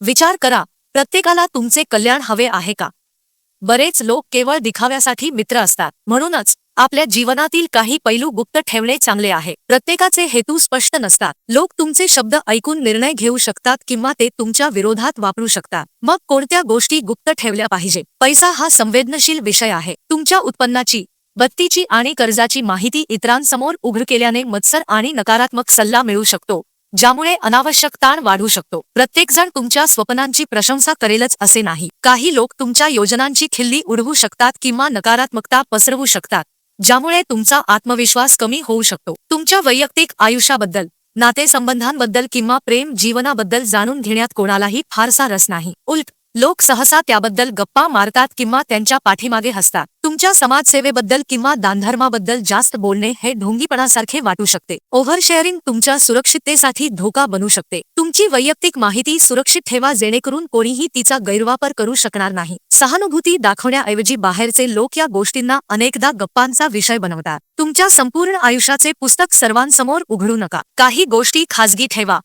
विचार करा प्रत्येकाला तुमचे कल्याण हवे आहे का? बरेच लोक केवळ दिखाव्यासाठी मित्र असतात. म्हणूनच आपल्या जीवनातील काही पैलू गुप्त ठेवणे चांगले आहे. प्रत्येकाचे हेतू स्पष्ट नसतात. लोक तुमचे शब्द ऐकून निर्णय घेऊ शकतात किंवा ते तुमच्या विरोधात वापरू शकतात. मग कोणत्या गोष्टी गुप्त ठेवल्या पाहिजे? पैसा हा संवेदनशील विषय आहे. तुमच्या उत्पन्नाची बत्तीची आणि कर्जाची माहिती इतरांसमोर उघड केल्याने मत्सर आणि नकारात्मक सल्ला मिळू शकतो. ज्यामुळे अनावश्यक ताण वाढू शकतो. प्रत्येकजण तुमच्या स्वप्नांची प्रशंसा करेलच असे नाही. काही लोक तुमच्या योजनांची खिल्ली उडवू शकतात किंवा नकारात्मकता पसरवू शकतात ज्यामुळे तुमचा आत्मविश्वास कमी होऊ शकतो. तुमच्या वैयक्तिक आयुष्याबद्दल नातेसंबंधांबद्दल किंवा प्रेम जीवनाबद्दल जाणून घेण्यात कोणालाही फारसा रस नाही. उलट लोक सहसा त्याबद्दल गप्पा मारतात किंवा त्यांच्या पाठीमागे हसतात. तुमच्या समाजसेवेबद्दल किंवा दानधर्माबद्दल जास्त बोलणे हे ढोंगीपणासारखे वाटू शकते. ओव्हर शेअरिंग तुमच्या सुरक्षिततेसाठी धोका बनू शकते. तुमची वैयक्तिक माहिती सुरक्षित ठेवा जेणेकरून कोणीही तिचा गैरवापर करू शकणार नाही. सहानुभूती दाखवण्याऐवजी बाहेरचे लोक या गोष्टींना अनेकदा गप्पांचा विषय बनवतात. तुमच्या संपूर्ण आयुष्याचे पुस्तक सर्वांसमोर उघडू नका. काही गोष्टी खाजगी ठेवा.